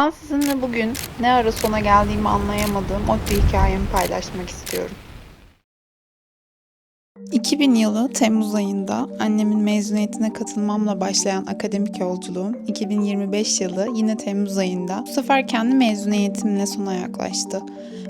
Ben sizinle bugün ne ara sona geldiğimi anlayamadığım o bir hikayemi paylaşmak istiyorum. 2000 yılı Temmuz ayında annemin mezuniyetine katılmamla başlayan akademik yolculuğum 2025 yılı yine Temmuz ayında bu sefer kendi mezuniyetimle sona yaklaştı.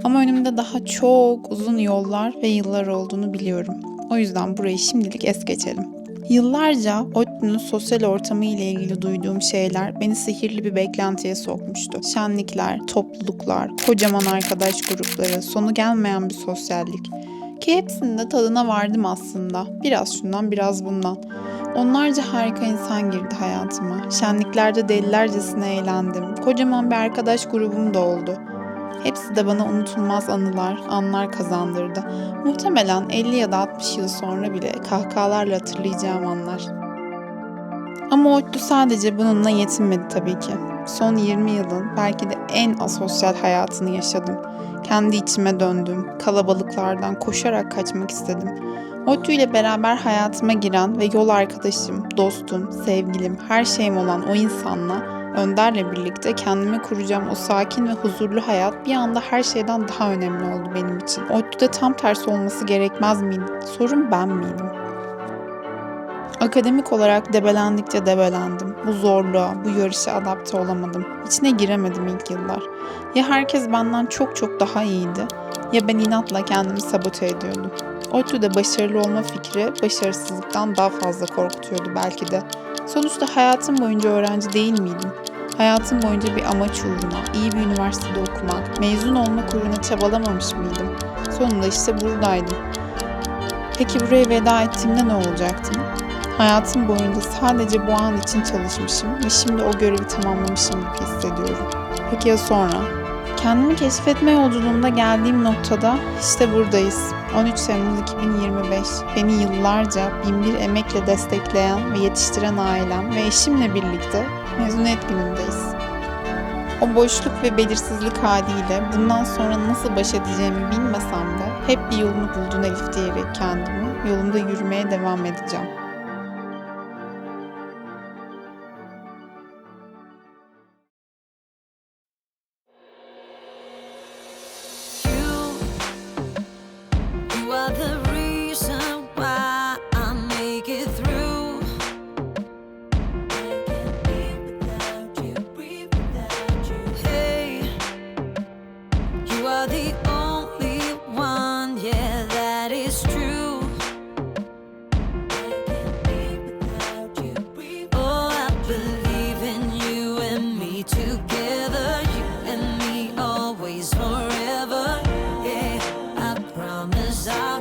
Ama önümde daha çok uzun yollar ve yıllar olduğunu biliyorum. O yüzden burayı şimdilik es geçelim. Yıllarca ODTÜ'nün sosyal ortamı ile ilgili duyduğum şeyler beni sihirli bir beklentiye sokmuştu. Şenlikler, topluluklar, kocaman arkadaş grupları, sonu gelmeyen bir sosyallik. Ki hepsinde tadına vardım aslında. Biraz şundan biraz bundan. Onlarca harika insan girdi hayatıma. Şenliklerde delilercesine eğlendim. Kocaman bir arkadaş grubum da oldu. Hepsi de bana unutulmaz anılar, anlar kazandırdı. Muhtemelen 50 ya da 60 yıl sonra bile kahkahalarla hatırlayacağım anlar. Ama ODTÜ sadece bununla yetinmedi tabii ki. Son 20 yılın belki de en asosyal hayatını yaşadım. Kendi içime döndüm. Kalabalıklardan koşarak kaçmak istedim. ODTÜ ile beraber hayatıma giren ve yol arkadaşım, dostum, sevgilim, her şeyim olan o insanla Önder'le birlikte kendime kuracağım o sakin ve huzurlu hayat bir anda her şeyden daha önemli oldu benim için. ODTÜ'de tam tersi olması gerekmez miydi? Sorun ben miydim? Akademik olarak debelendikçe debelendim. Bu zorluğa, bu yarışa adapte olamadım. İçine giremedim ilk yıllar. Ya herkes benden çok çok daha iyiydi ya ben inatla kendimi sabote ediyordum. ODTÜ'de başarılı olma fikri başarısızlıktan daha fazla korkutuyordu belki de. Sonuçta hayatım boyunca öğrenci değil miydim? Hayatım boyunca bir amaç uğruna, iyi bir üniversitede okumak, mezun olmak uğruna çabalamamış mıydım? Sonunda işte buradaydım. Peki buraya veda ettiğimde ne olacaktım? Hayatım boyunca sadece bu an için çalışmışım ve şimdi o görevi tamamlamışım gibi hissediyorum. Peki ya sonra? Kendimi keşfetme yolculuğunda geldiğim noktada işte buradayız. 13 Temmuz 2025. Beni yıllarca binbir emekle destekleyen ve yetiştiren ailem ve eşimle birlikte mezuniyet günündeyiz. O boşluk ve belirsizlik haliyle bundan sonra nasıl baş edeceğimi bilmesem de hep bir yolunu buldun Elif diyerek kendimi yolumda yürümeye devam edeceğim. You, promise I'll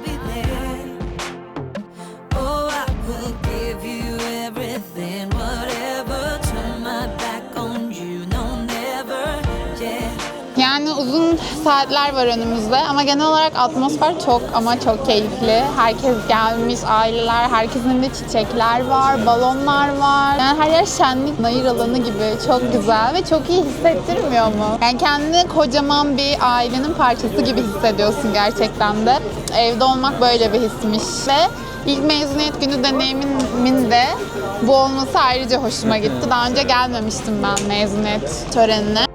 Yani uzun saatler var önümüzde ama genel olarak atmosfer çok ama çok keyifli. Herkes gelmiş, aileler, herkesin elinde çiçekler var, balonlar var. Yani her yer şenlik, nayır alanı gibi çok güzel ve çok iyi hissettirmiyor mu? Yani kendini kocaman bir ailenin parçası gibi hissediyorsun gerçekten de. Evde olmak böyle bir hismiş ve ilk mezuniyet günü deneyimimin de bu olması ayrıca hoşuma gitti. Daha önce gelmemiştim ben mezuniyet törenine.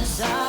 inside